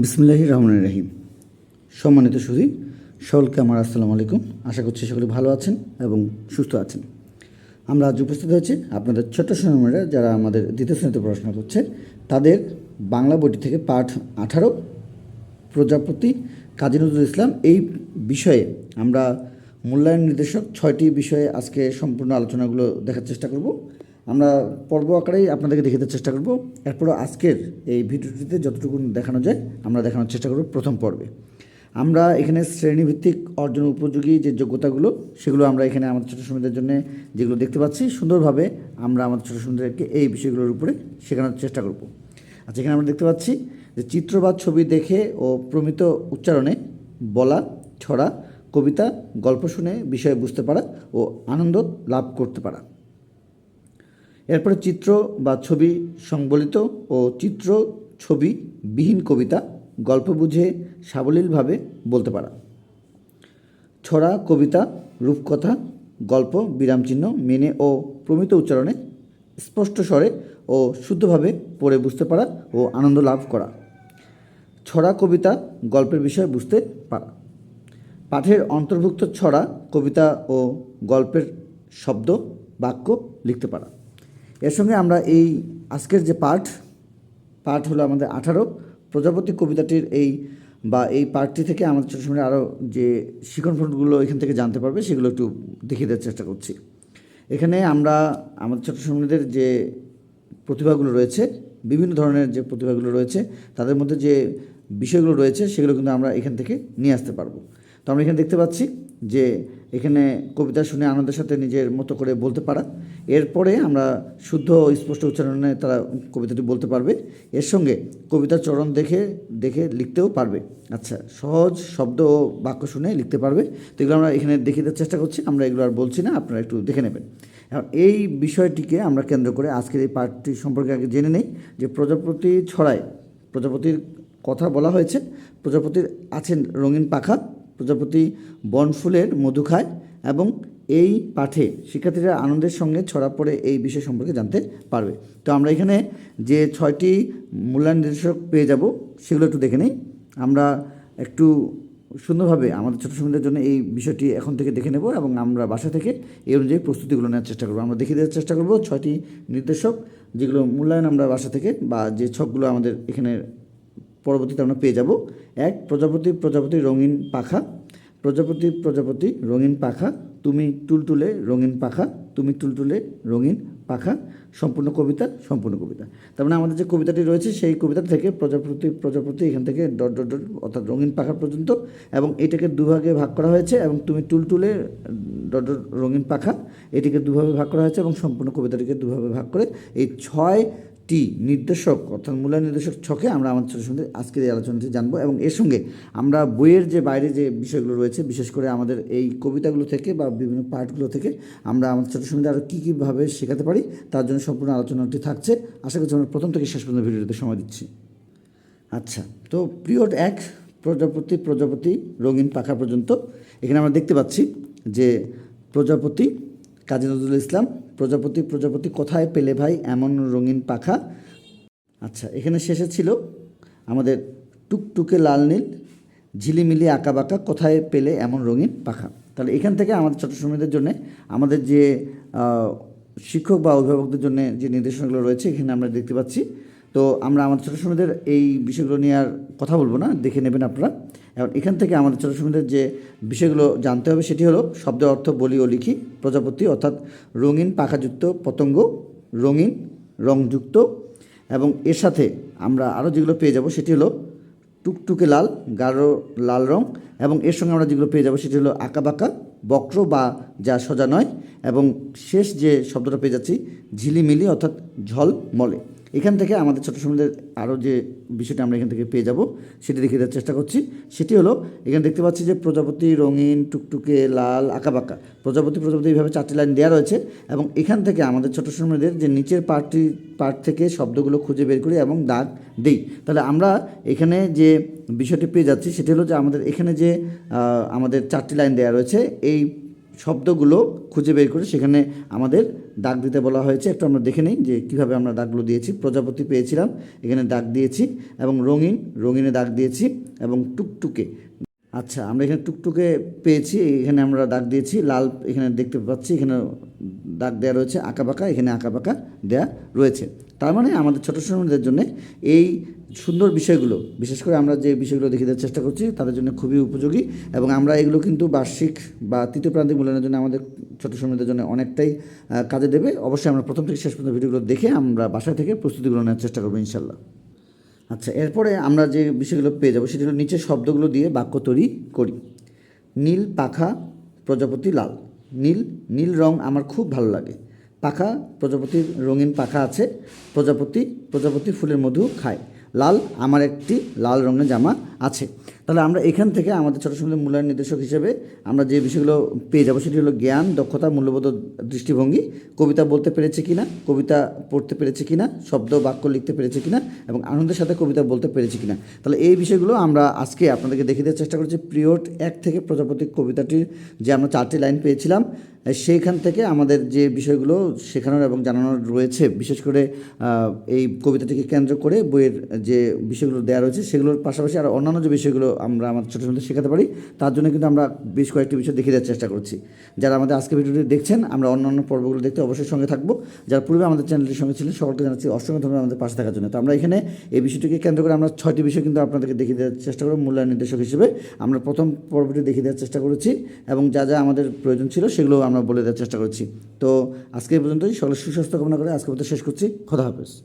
বিসমুল্লাহি রহমান রাহিম। সম্মানিত সুধী, সকলকে আমার আসসালামু আলাইকুম। আশা করছি সকলে ভালো আছেন এবং সুস্থ আছেন। আমরা আজ উপস্থিত হয়েছি আপনাদের ছোট্ট সোনামেরা যারা আমাদের দ্বিতীয় শ্রেণীতে পড়াশোনা করছে তাদের বাংলা বইটি থেকে পাঠ আঠারো, প্রজাপতি কাজী নজরুল ইসলাম। এই বিষয়ে আমরা মূল্যায়ন নির্দেশক ছয়টি বিষয়ে আজকে সম্পূর্ণ আলোচনাগুলো দেখার চেষ্টা করব। আমরা পর্ব আকারেই আপনাদেরকে দেখাতে চেষ্টা করব। এরপর আজকের এই ভিডিওটিতে যতটুকু দেখানো যায়, আমরা দেখানোর চেষ্টা করব প্রথম পর্বে। আমরা এখানে শ্রেণীভিত্তিক অর্জন উপযোগী যে যোগ্যতাগুলো, সেগুলো আমরা এখানে আমাদের ছোটো শ্রমিকদের জন্য যেগুলো দেখতে পাচ্ছি, সুন্দরভাবে আমরা আমাদের ছোটো শ্রমিকদেরকে এই বিষয়গুলোর উপরে শেখানোর চেষ্টা করব। আচ্ছা এখানে আমরা দেখতে পাচ্ছি যে চিত্র বা ছবি দেখে ও প্রমিত উচ্চারণে বলা, ছড়া, কবিতা, গল্প শুনে বিষয় বুঝতে পারা ও আনন্দ লাভ করতে পারা। এরপরে চিত্র বা ছবি সংবলিত ও চিত্র ছবি বিহীন কবিতা, গল্প বুঝে সাবলীলভাবে বলতে পারা। ছড়া কবিতা, রূপকথা, গল্প, বিরামচিহ্ন মেনে ও প্রমিত উচ্চারণে স্পষ্ট স্বরে ও শুদ্ধভাবে পড়ে বুঝতে পারা ও আনন্দ লাভ করা। ছড়া কবিতা, গল্পের বিষয় বুঝতে পারা। পাঠের অন্তর্ভুক্ত ছড়া কবিতা ও গল্পের শব্দ, বাক্য লিখতে পারা। এর সঙ্গে আমরা এই আজকের যে পাঠ পাঠ হলো আমাদের আঠারো, প্রজাপতি কবিতাটির এই বা এই পাঠটি থেকে আমাদের ছোটো সময় আরও যে শিখন ফোনগুলো এখান থেকে জানতে পারবে, সেগুলো একটু দেখিয়ে দেওয়ার চেষ্টা করছি। এখানে আমরা আমাদের ছোটো সময়দের যে প্রতিভাগুলো রয়েছে, বিভিন্ন ধরনের যে প্রতিভাগুলো রয়েছে, তাদের মধ্যে যে বিষয়গুলো রয়েছে, সেগুলো কিন্তু আমরা এখান থেকে নিয়ে আসতে পারব। তো আমরা এখানে দেখতে পাচ্ছি যে এখানে কবিতা শুনে আনন্দের সাথে নিজের মতো করে বলতে পারা। এরপরে আমরা শুদ্ধ স্পষ্ট উচ্চারণে তারা কবিতাটি বলতে পারবে। এর সঙ্গে কবিতার চরণ দেখে দেখে লিখতেও পারবে। আচ্ছা সহজ শব্দ ও বাক্য শুনে লিখতে পারবে। তো এগুলো আমরা এখানে দেখিয়ে দেওয়ার চেষ্টা করছি, আমরা এগুলো আর বলছি না, আপনারা একটু দেখে নেবেন। এখন এই বিষয়টিকে আমরা কেন্দ্র করে আজকের এই পাঠটি সম্পর্কে আগে জেনে নেই যে প্রজাপতি ছড়ায়, প্রজাপতির কথা বলা হয়েছে, প্রজাপতির আছেন রঙিন পাখা প্রজাপতি বনফুলের মধু খায় এবং এই পাঠে শিক্ষার্থীরা আনন্দের সঙ্গে ছড়া পড়ে এই বিষয় সম্পর্কে জানতে পারবে। তো আমরা এখানে যে ছয়টি মূল্যায়ন নির্দেশক পেয়ে যাব, সেগুলো একটু দেখে নিই। আমরা একটু সুন্দরভাবে আমাদের ছোটো সময়দের জন্য এই বিষয়টি এখন থেকে দেখে নেব এবং আমরা বাসা থেকে এই অনুযায়ী প্রস্তুতিগুলো নেওয়ার চেষ্টা করব। আমরা দেখিয়ে দেওয়ার চেষ্টা করব ছয়টি নির্দেশক, যেগুলো মূল্যায়ন আমরা বাসা থেকে বা যে ছকগুলো আমাদের এখানে পরবর্তীতে আমরা পেয়ে যাব। এক, প্রজাপতি প্রজাপতি রঙিন পাখা। প্রজাপতি প্রজাপতি রঙিন পাখা। তুমি টুলটুলে রঙিন পাখা। তুমি টুলটুলে রঙিন পাখা। সম্পূর্ণ কবিতা সম্পূর্ণ কবিতা। তার মানে আমাদের যে কবিতাটি রয়েছে, সেই কবিতা থেকে প্রজাপতি প্রজাপতি এখান থেকে ডট ডট ডট, অর্থাৎ রঙিন পাখা পর্যন্ত এবং এটাকে দুভাগে ভাগ করা হয়েছে এবং তুমি টুলটুলে, ডট ডট, রঙিন পাখা, এটিকে দুভাবে ভাগ করা হয়েছে এবং সম্পূর্ণ কবিতাটিকে দুভাবে ভাগ করে এই ছয় টি নির্দেশক, অর্থাৎ মূল্যায়ন নির্দেশক ছকে আমরা আমাদের ছোটো সঙ্গে আজকের এই আলোচনাটি জানব এবং এর সঙ্গে আমরা বইয়ের যে বাইরে যে বিষয়গুলো রয়েছে, বিশেষ করে আমাদের এই কবিতাগুলো থেকে বা বিভিন্ন পার্টগুলো থেকে আমরা আমাদের ছোটো সঙ্গে আরও কী কীভাবে শেখাতে পারি, তার জন্য সম্পূর্ণ আলোচনাটি থাকছে। আশা করছি আমরা প্রথম থেকে শেষ পর্যন্ত ভিডিওতে সময় দিচ্ছি। আচ্ছা তো পিরিয়ড এক, প্রজাপতি প্রজাপতি, রঙিন পাখা পর্যন্ত। এখানে আমরা দেখতে পাচ্ছি যে প্রজাপতি কাজী নজরুল ইসলাম, প্রজাপতি প্রজাপতি কোথায় পেলে ভাই এমন রঙিন পাখা? আচ্ছা এখানে শেষে ছিল আমাদের টুকটুকে লাল নীল, ঝিলিমিলি আঁকা বাঁকা কোথায় পেলে এমন রঙিন পাখা? তাহলে এখান থেকে আমাদের ছোটো শ্রমিকদের জন্য, আমাদের যে শিক্ষক বা অভিভাবকদের জন্য যে নির্দেশনাগুলো রয়েছে, এখানে আমরা দেখতে পাচ্ছি। তো আমরা আমাদের ছোটো শ্রমিকদের এই বিষয়গুলো নিয়ে আর কথা বলব না, দেখে নেবেন আপনারা। এখন এখান থেকে আমাদের ছোটো যে বিষয়গুলো জানতে হবে সেটি হলো, শব্দের অর্থ বলি ও লিখি, প্রজাপতি অর্থাৎ রঙিন, পাখাযুক্ত, পতঙ্গ, রঙিন, রংযুক্ত এবং এর সাথে আমরা আরও যেগুলো পেয়ে যাব সেটি হলো টুকটুকে লাল, গাঢ় লাল রং এবং এর সঙ্গে আমরা যেগুলো পেয়ে যাব সেটি হলো আঁকাবাঁকা, বক্র বা যা সোজা নয় এবং শেষ যে শব্দটা পেয়ে যাচ্ছি, ঝিলিমিলি অর্থাৎ ঝলমলে। এখান থেকে আমাদের ছোটো সময়দের আরও যে বিষয়টা আমরা এখান থেকে পেয়ে যাব, সেটি দেখে দেওয়ার চেষ্টা করছি। সেটি হলো, এখানে দেখতে পাচ্ছি যে প্রজাপতি, রঙিন, টুকটুকে, লাল, আঁকাবাঁকা। প্রজাপতি প্রজাপতি এইভাবে চারটি লাইন দেওয়া রয়েছে এবং এখান থেকে আমাদের ছোটো সময়দের যে নিচের পার্টটি, পার্ট থেকে শব্দগুলো খুঁজে বের করি এবং দাগ দিই। তাহলে আমরা এখানে যে বিষয়টি পেয়ে যাচ্ছি, সেটি হলো যে আমাদের এখানে যে আমাদের চারটি লাইন দেওয়া রয়েছে, এই শব্দগুলো খুঁজে বের করে সেখানে আমাদের দাগ দিতে বলা হয়েছে। একটু আমরা দেখে নিই যে কীভাবে আমরা দাগগুলো দিয়েছি। প্রজাপতি পেয়েছিলাম, এখানে দাগ দিয়েছি এবং রঙিন, রঙিনে দাগ দিয়েছি এবং টুকটুকে। আচ্ছা আমরা এখানে টুকটুকে পেয়েছি, এখানে আমরা দাগ দিয়েছি, লাল এখানে দেখতে পাচ্ছি, এখানে দাগ দেওয়া রয়েছে, আঁকা বাঁকা, এখানে আঁকা বাঁকা দেওয়া রয়েছে। তার মানে আমাদের ছোটো শ্রমিকদের জন্য এই সুন্দর বিষয়গুলো, বিশেষ করে আমরা যে বিষয়গুলো দেখে দেওয়ার চেষ্টা করছি, তাদের জন্য খুবই উপযোগী এবং আমরা এগুলো কিন্তু বার্ষিক বা তৃতীয় প্রান্তিক মূল্যায়নের জন্য আমাদের ছোটো শ্রমিকদের জন্য অনেকটাই কাজে দেবে। অবশ্যই আমরা প্রথম থেকে শেষ পর্যন্ত ভিডিওগুলো দেখে আমরা বাসা থেকে প্রস্তুতিগুলো নেওয়ার চেষ্টা করব, ইনশাল্লাহ। আচ্ছা এরপরে আমরা যে বিষয়গুলো পেয়ে যাব, সেটি হলো নিচের শব্দগুলো দিয়ে বাক্য তৈরি করি। নীল, পাখা, প্রজাপতি, লাল। নীল নীল রং আমার খুব ভালো লাগে। পাখা, প্রজাপতির রঙিন পাখা আছে। প্রজাপতি প্রজাপতি ফুলের মধু খায়। লাল আমার একটি লাল রঙের জামা আছে। তাহলে আমরা এখান থেকে আমাদের ছোটো সময় মূল্যায়ন নির্দেশক হিসেবে আমরা যে বিষয়গুলো পেয়ে যাব সেটি হলো জ্ঞান, দক্ষতা, মূল্যবোধ দৃষ্টিভঙ্গি। কবিতা বলতে পেরেছে কিনা, কবিতা পড়তে পেরেছে কিনা, শব্দ, বাক্য লিখতে পেরেছে কিনা এবং আনন্দের সাথে কবিতা বলতে পেরেছে কিনা। তাহলে এই বিষয়গুলো আমরা আজকে আপনাদেরকে দেখিয়ে দেওয়ার চেষ্টা করছি পিরিয়ড এক থেকে প্রজাপতি কবিতাটির যে আমরা চারটি লাইন পেয়েছিলাম সেইখান থেকে আমাদের যে বিষয়গুলো শেখানোর এবং জানানোর রয়েছে, বিশেষ করে এই কবিতাটিকে কেন্দ্র করে বইয়ের যে বিষয়গুলো দেওয়া রয়েছে, সেগুলোর পাশাপাশি আর অন্যান্য যে বিষয়গুলো আমরা আমাদের ছোটো ছোটো শেখাতে পারি, তার জন্য কিন্তু আমরা বেশ কয়েকটি বিষয় দেখিয়ে দেওয়ার চেষ্টা করছি। যারা আমাদের আজকে ভিডিওটি দেখছেন, আমরা অন্যান্য পর্বগুলো দেখতে অবশ্যই সঙ্গে থাকব। যারা পূর্বে আমাদের চ্যানেলটির সঙ্গে ছিলেন, সকলকে জানাচ্ছি অসংখ্য ধন্যবাদ আমাদের পাশে থাকার জন্য। তো আমরা এখানে এই বিষয়টিকে কেন্দ্র করে আমরা ছয়টি বিষয় কিন্তু আপনাদেরকে দেখিয়ে দেওয়ার চেষ্টা করব। মূল্যায়ন নির্দেশক হিসেবে আমরা প্রথম পর্বটি দেখিয়ে দেওয়ার চেষ্টা করেছি এবং যা যা আমাদের প্রয়োজন ছিল সেগুলো আমরা বলে দেওয়ার চেষ্টা করেছি। তো আজকে পর্যন্তই। সকলের সুস্বাস্থ্য কামনা করে আজকে পর্যন্ত শেষ করছি। খোদা হাফেজ।